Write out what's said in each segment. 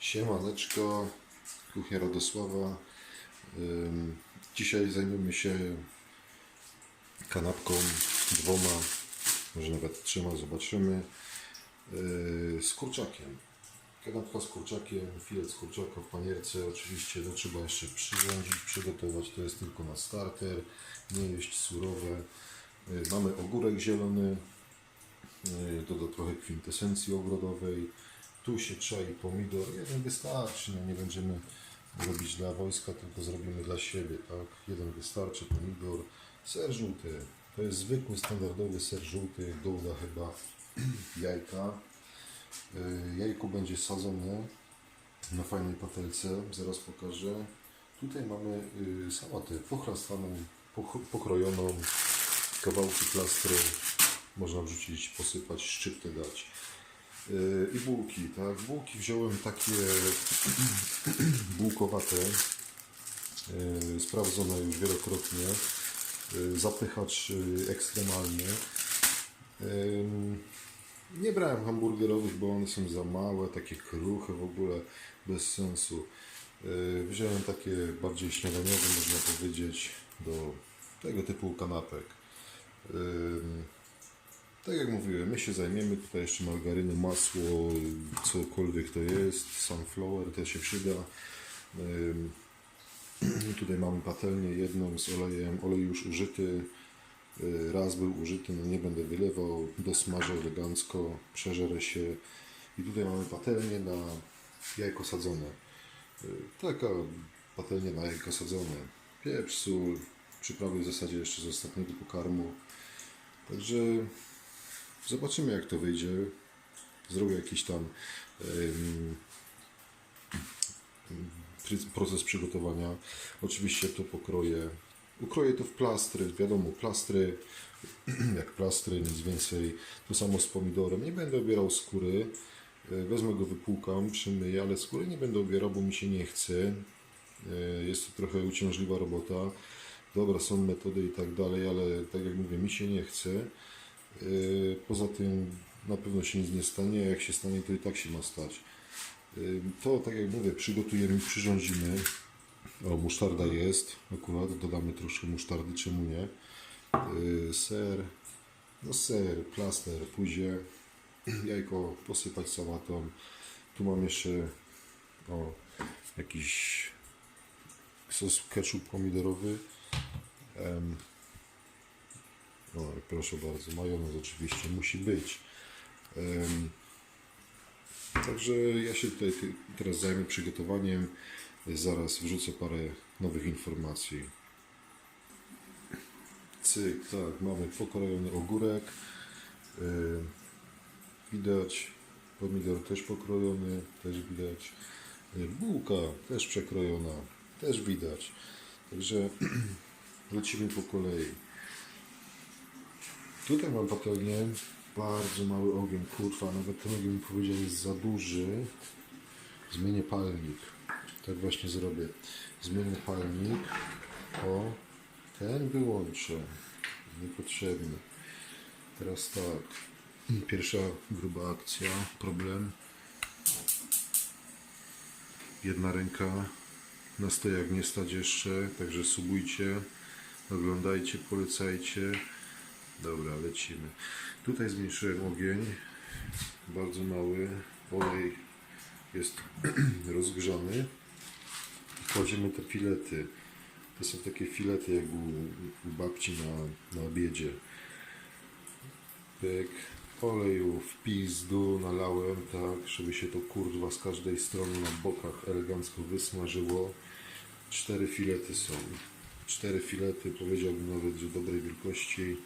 Siemaneczko, kuchnia Radosława. Dzisiaj zajmiemy się kanapką dwoma, może nawet trzema, zobaczymy. Yy, Z kurczakiem. Kanapka z kurczakiem, filet z kurczaka w panierce. Oczywiście to trzeba jeszcze przyrządzić, przygotować. To jest tylko na starter. Nie jeść surowe. Yy, Mamy ogórek zielony. Yy, Doda trochę kwintesencji ogrodowej. Tu się czai pomidor. Jeden wystarczy. No nie będziemy robić dla wojska, tylko zrobimy dla siebie. Tak? Jeden wystarczy. Pomidor. Ser żółty. To jest zwykły, standardowy ser żółty. Gouda chyba. Jajka. Yy, Jajko będzie sadzone na fajnej patelce. Zaraz pokażę. Tutaj mamy yy, sałatę pochlastaną, pok- pokrojoną, kawałki plastry. Można wrzucić, posypać, szczyptę dać. Yy, I bułki, tak? Bułki wziąłem takie bułkowate, yy, sprawdzone już wielokrotnie. Yy, Zapychacz ekstremalny. Yy, Nie brałem hamburgerowych, bo one są za małe, takie kruche w ogóle, bez sensu. Wziąłem takie bardziej śniadaniowe, można powiedzieć, do tego typu kanapek. Tak jak mówiłem, my się zajmiemy tutaj jeszcze margaryny, masło, cokolwiek to jest, sunflower też się przyda. Tutaj mamy patelnię jedną z olejem, olej już użyty, y, raz był użyty, no nie będę wylewał, dosmażę elegancko, przeżerę się. I tutaj mamy patelnię na jajko sadzone. Y, Taka patelnia na jajko sadzone. Pieprz, sól, przyprawy w zasadzie jeszcze z ostatniego pokarmu. Także Zobaczymy jak to wyjdzie. Zrobię jakiś tam proces przygotowania. Oczywiście to pokroję. Ukroję to w plastry, wiadomo, plastry jak plastry, nic więcej. To samo z pomidorem. Nie będę obierał skóry. E, Wezmę go, wypłukam, przymyję, ale skóry nie będę obierał, bo mi się nie chce. E, Jest to trochę uciążliwa robota. Dobra, są metody i tak dalej, ale tak jak mówię, mi się nie chce. Yy, Poza tym na pewno się nic nie stanie, a jak się stanie, to i tak się ma stać. Yy, To, tak jak mówię, przygotujemy, przyrządzimy. O, musztarda jest, akurat dodamy troszkę musztardy, czemu nie. Yy, Ser, no ser, plaster, pójdzie. Jajko posypać sałatą. Tu mam jeszcze o, jakiś sos ketchup pomidorowy. O, proszę bardzo, majonez oczywiście musi być. Także ja się tutaj teraz zajmę przygotowaniem. Zaraz wrzucę parę nowych informacji. Cyk, tak, mamy pokrojony ogórek. Widać, pomidor też pokrojony, też widać. Y, Bułka też przekrojona, też widać. Także lecimy po kolei. Tutaj mam patelnię, bardzo mały ogień, kurwa, nawet ten ogień powiedział jest za duży. Zmienię palnik, tak właśnie zrobię. Zmienię palnik, o, ten wyłączę, niepotrzebny. Teraz tak, pierwsza gruba akcja, problem. Jedna ręka na stojak nie stać jeszcze, także subujcie, oglądajcie, polecajcie. Dobra, lecimy. Tutaj zmniejszyłem ogień, bardzo mały. Olej jest rozgrzany. Kładziemy te filety. To są takie filety jak u, u babci na, na obiedzie. Pyk. Oleju w pizdu nalałem, tak, żeby się to kurwa z każdej strony na bokach elegancko wysmażyło. Cztery filety są. Cztery filety, powiedziałbym nawet, że dobrej wielkości.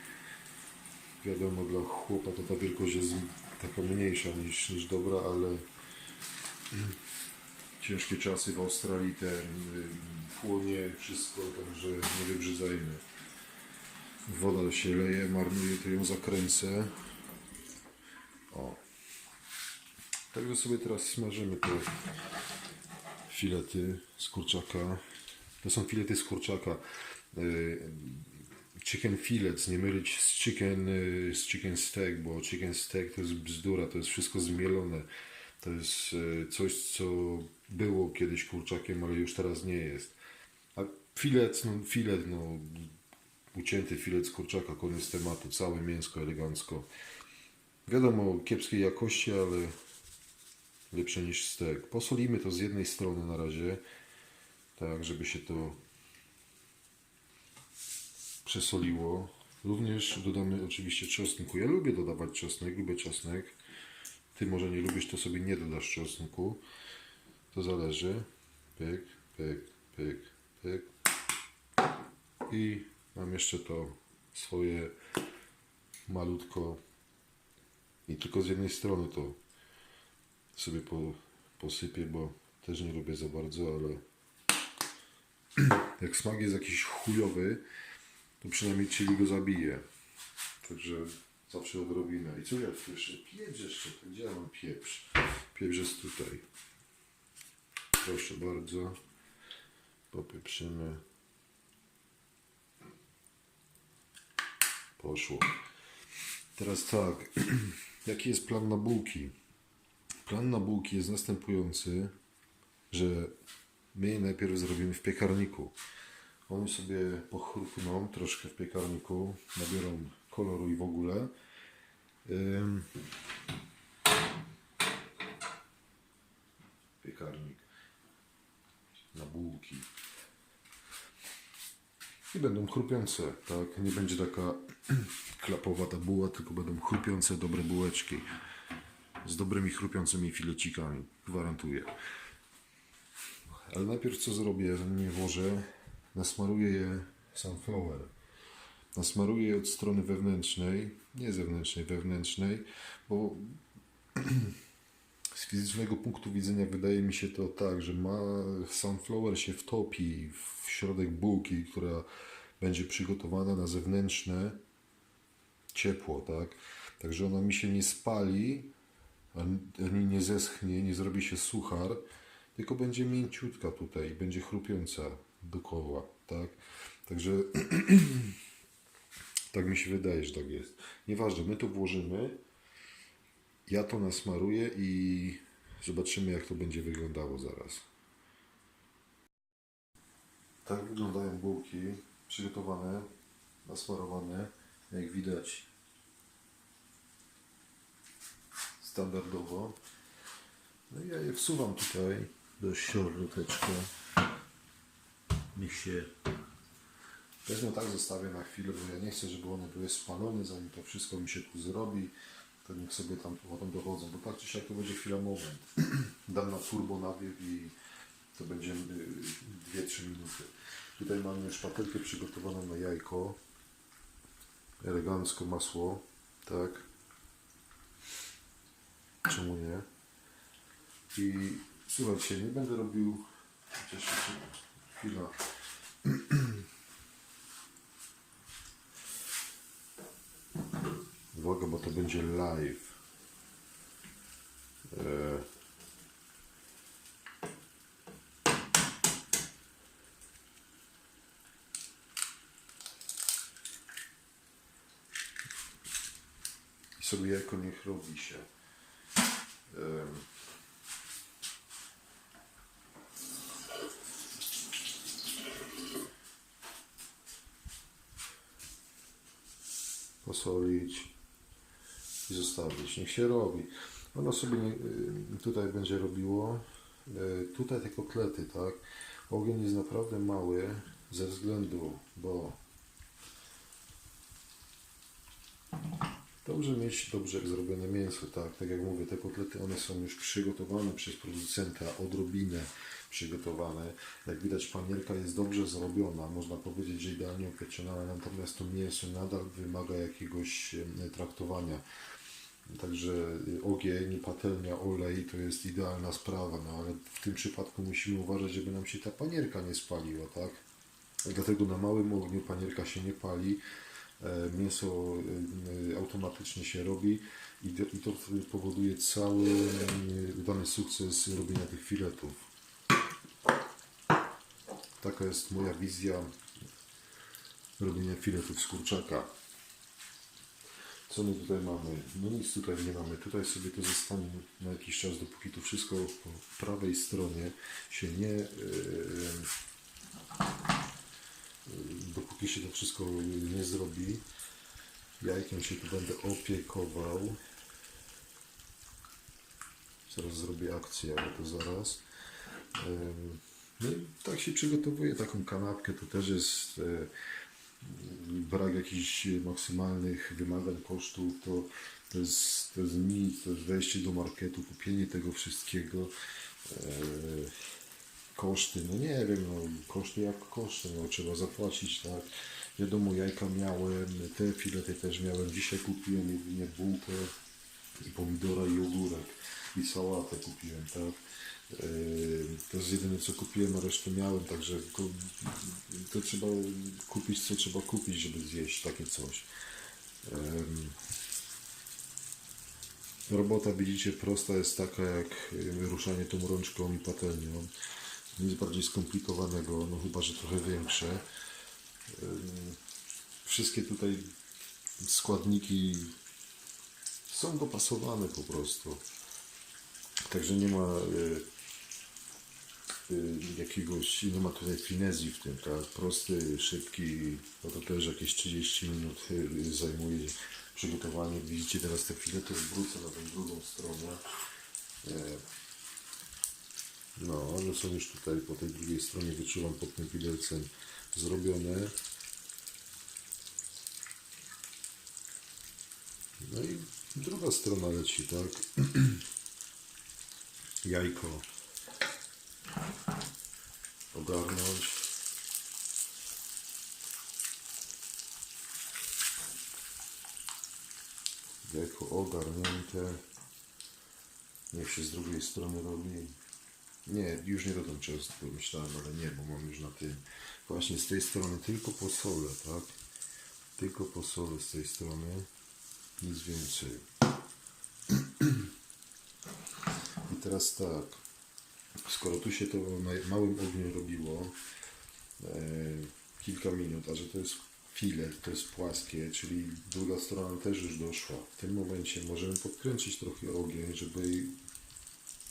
Wiadomo, dla chłopa to ta wielkość jest taka mniejsza niż, niż dobra, ale ciężkie czasy w Australii, ten y, płonie wszystko, także nie wybrzydzajmy. Woda się leje, marnuje, to ją zakręcę. O. Także sobie teraz smażymy te filety z kurczaka. To są filety z kurczaka. Y, chicken fillets, nie mylić z chicken, y, z chicken steak, bo chicken steak to jest bzdura, to jest wszystko zmielone. To jest e, coś, co było kiedyś kurczakiem, ale już teraz nie jest. A filet, no, filet, no, ucięty filet z kurczaka, koniec tematu, całe mięsko elegancko. Wiadomo, kiepskiej jakości, ale lepsze niż stek. Posolimy to z jednej strony na razie, tak, żeby się to przesoliło. Również dodamy oczywiście czosnku. Ja lubię dodawać czosnek, lubię czosnek. Ty może nie lubisz, to sobie nie dodasz czosnku. To zależy. Pyk, pyk, pyk, pyk. I mam jeszcze to swoje malutko i tylko z jednej strony to sobie po, posypię, bo też nie lubię za bardzo, ale jak smak jest jakiś chujowy, to przynajmniej czyli go zabije. Także zawsze odrobinę. I co ja tu jeszcze? Pieprz jeszcze. Gdzie ja mam pieprz? Pieprz jest tutaj. Proszę bardzo. Popieprzymy. Poszło. Teraz tak. Jaki jest plan na bułki? Plan na bułki jest następujący, że my je najpierw zrobimy w piekarniku. One sobie pochrupną troszkę w piekarniku, nabiorą koloru i w ogóle. Piekarnik na bułki. I będą chrupiące, tak? Nie będzie taka klapowata buła, tylko będą chrupiące, dobre bułeczki. Z dobrymi chrupiącymi filecikami, gwarantuję. Ale najpierw co zrobię, je włożę, nasmaruję je sunflower. Nasmaruję je od strony wewnętrznej, nie zewnętrznej, wewnętrznej, bo z fizycznego punktu widzenia wydaje mi się to tak, że ma sunflower się wtopi w środek bułki, która będzie przygotowana na zewnętrzne ciepło, tak? Także ona mi się nie spali, ani nie zeschnie, nie zrobi się suchar, tylko będzie mięciutka tutaj, będzie chrupiąca dookoła, tak? Także tak mi się wydaje, że tak jest. Nieważne, my to włożymy, ja to nasmaruję i zobaczymy, jak to będzie wyglądało zaraz. Tak wyglądają bułki przygotowane, nasmarowane, jak widać standardowo. No ja je wsuwam tutaj do środeczka. Niech się Wezmę tak zostawię na chwilę, bo ja nie chcę, żeby one były spalone, zanim to wszystko mi się tu zrobi, to niech sobie tam potem dochodzą, bo tak czy siak to będzie chwila moment. Dam na turbo nawiew i to będzie y, 2-3 minuty. Tutaj mamy szpatelkę przygotowaną na jajko, elegancko masło, tak. Czemu nie? I słuchajcie, nie będę robił, chociaż chwila, Uwaga, bo to będzie live. E... I sobie jako niech robi się. Zostawić. Niech się robi. Ono sobie nie, y, tutaj będzie robiło. y, Tutaj te kotlety, tak? Ogień jest naprawdę mały ze względu, bo dobrze mieć dobrze zrobione mięso, tak? Tak jak mówię, te kotlety one są już przygotowane przez producenta, odrobinę przygotowane. Jak widać panierka jest dobrze zrobiona, można powiedzieć, że idealnie upieczona, natomiast to mięso nadal wymaga jakiegoś traktowania. Także ogień, patelnia, olej to jest idealna sprawa, no ale w tym przypadku musimy uważać, żeby nam się ta panierka nie spaliła, tak? Dlatego na małym ogniu panierka się nie pali, e, mięso y, automatycznie się robi i to, powoduje cały y, dany sukces robienia tych filetów. Taka jest moja wizja robienia filetów z kurczaka. Co my tutaj mamy? No nic tutaj nie mamy. Tutaj sobie to zostanie na jakiś czas, dopóki to wszystko po prawej stronie się nie... Yy, dopóki się to wszystko nie zrobi. Jajkiem się tu będę opiekował. Zaraz zrobię akcję, ale to zaraz. No i tak się przygotowuje taką kanapkę. To też jest e, brak jakichś maksymalnych wymagań kosztów. To, to, jest, jest nic, to jest wejście do marketu, kupienie tego wszystkiego. E, koszty, no nie wiem, no, koszty jak koszty, no trzeba zapłacić, tak. Wiadomo, jajka miałem, te filety też miałem. Dzisiaj kupiłem jedynie bułkę i pomidora i ogórek i sałatę kupiłem, tak. Yy, To jest jedyne co kupiłem, a resztę miałem, także to, trzeba kupić co trzeba kupić, żeby zjeść takie coś. Ym, Robota widzicie prosta jest taka jak y, ruszanie tą rączką i patelnią. Nic bardziej skomplikowanego, no chyba, że trochę większe. Wszystkie tutaj składniki są dopasowane po prostu. Także nie ma jakiegoś, nie ma tutaj finezji w tym, tak? Prosty, szybki, no to też jakieś 30 minut y, zajmuje przygotowanie. Widzicie teraz te filety, zwrócę na tą drugą stronę. E, No, one są już tutaj po tej drugiej stronie, wyczuwam pod tym widelcem zrobione. No i druga strona leci, tak? Jajko ogarnąć. Jajko ogarnięte. Niech się z drugiej strony robi. Nie, już nie dodam często, myślałem, ale nie, bo mam już na tym. Właśnie z tej strony tylko posole, tak? Tylko posole z tej strony. Nic więcej. I teraz tak. Skoro tu się to na małym ogniu robiło e, kilka minut, a że to jest filet, to jest płaskie, czyli druga strona też już doszła. W tym momencie możemy podkręcić trochę ogień, żeby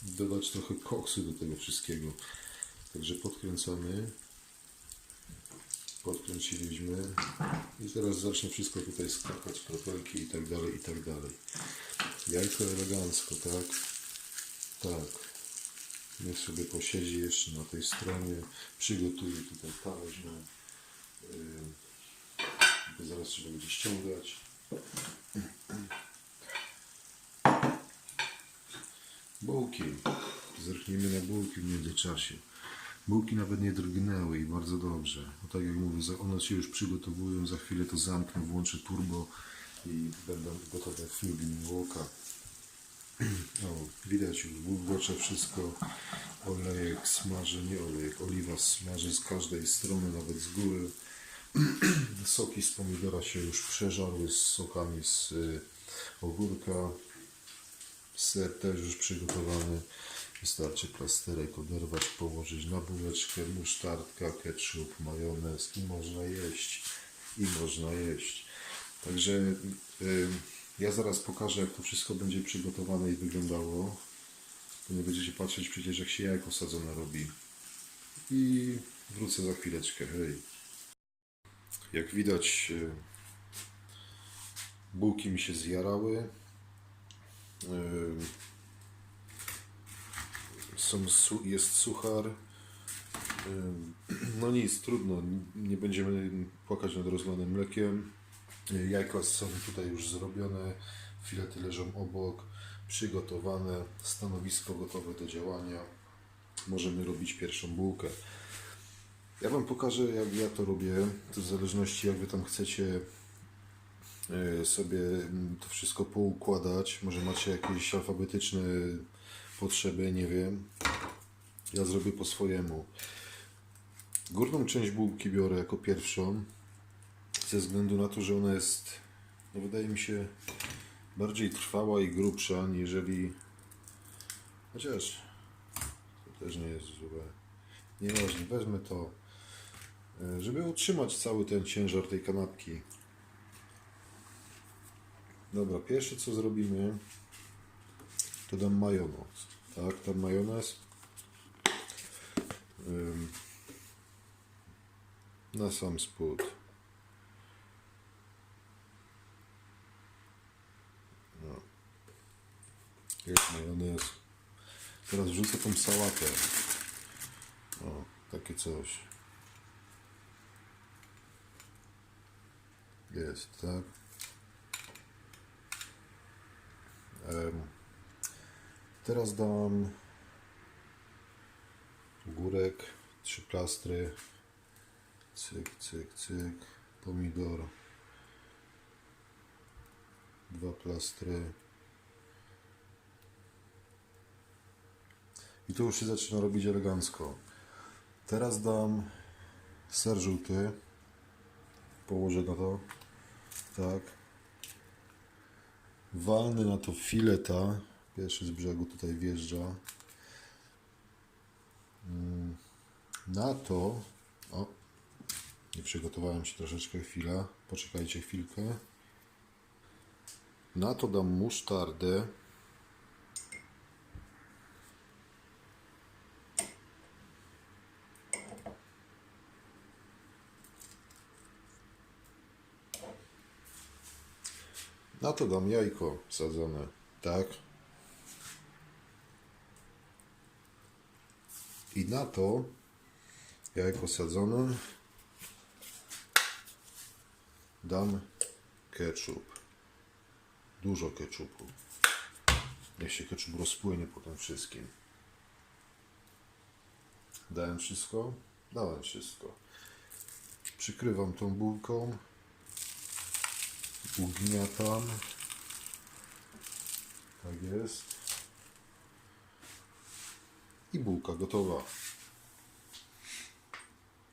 dodać trochę koksu do tego wszystkiego. Także podkręcamy. Podkręciliśmy i teraz zacznie wszystko tutaj skakać, kropelki i tak dalej, i tak dalej. Jajko elegancko, tak? Tak. Niech sobie posiedzi jeszcze na tej stronie. Przygotuję tutaj talerz. Yy, zaraz trzeba będzie ściągać. Bułki. Zerknijmy na bułki w międzyczasie. Bułki nawet nie drgnęły i bardzo dobrze. Bo tak jak mówię, one się już przygotowują, za chwilę to zamknę, włączę turbo i będą gotowe w chwili oka. O, widać bulgocze wszystko. Olejek smaży, nie olejek, oliwa smaży z każdej strony, nawet z góry. Soki z pomidora się już przeżarły z sokami z y, ogórka. Ser też już przygotowany. Wystarczy plasterek oderwać, położyć na bułeczkę, musztardka, ketchup, majonez i można jeść. I można jeść. Także y, ja zaraz pokażę, jak to wszystko będzie przygotowane i wyglądało. To nie będziecie patrzeć przecież, jak się jajko sadzone robi. I wrócę za chwileczkę. Hej. Jak widać, y, bułki mi się zjarały. Y, Są, jest suchar. Ym, No nic, trudno. Nie będziemy płakać nad rozlanym mlekiem. Y, Jajka są tutaj już zrobione. Filety leżą obok. Przygotowane. Stanowisko gotowe do działania. Możemy robić pierwszą bułkę. Ja Wam pokażę, jak ja to robię. To w zależności, jak Wy tam chcecie y, sobie mm, to wszystko poukładać. Może macie jakieś alfabetyczne potrzeby, nie wiem. Ja zrobię po swojemu. Górną część bułki biorę jako pierwszą, ze względu na to, że ona jest, no wydaje mi się, bardziej trwała i grubsza, niżeli. Chociaż to też nie jest złe. Nieważne, wezmę to, e, żeby utrzymać cały ten ciężar tej kanapki. Dobra, pierwsze co zrobimy, to dam majonez. Tak, dam majonez. Na sam spód. Jest majonez. Teraz wrzucę tą sałatę. O, takie coś. Jest, tak. Teraz dam górek, trzy plastry. Cyk, cyk, cyk. Pomidor. Dwa plastry. I tu już się zaczyna robić elegancko. Teraz dam ser żółty. Położę na to. Tak. Walny na to fileta. Pierwszy z brzegu tutaj wjeżdża. Mm, Na to. O. Nie przygotowałem się troszeczkę chwilę. Poczekajcie chwilkę. Na to dam musztardę. Na to dam jajko sadzone. Tak. I na to jajko sadzone dam ketchup. Dużo ketchupu. Niech się ketchup rozpłynie po tym wszystkim. Dałem wszystko? Dałem wszystko. Przykrywam tą bułką. Ugniatam. Tak jest. I bułka gotowa.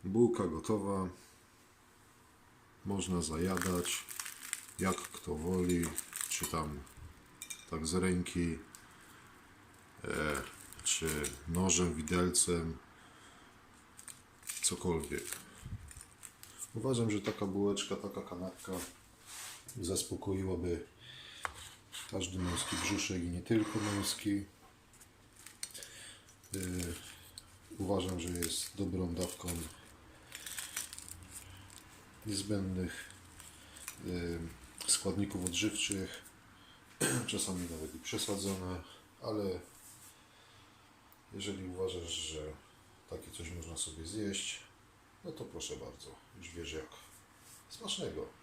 Bułka gotowa. Można zajadać jak kto woli, czy tam tak z ręki, e, czy nożem, widelcem, cokolwiek. Uważam, że taka bułeczka, taka kanapka zaspokoiłaby każdy męski brzuszek i nie tylko męski. Yy, uważam, że jest dobrą dawką niezbędnych yy, składników odżywczych, czasami nawet i przesadzone, ale jeżeli uważasz, że takie coś można sobie zjeść, no to proszę bardzo, już wiesz jak. Smacznego.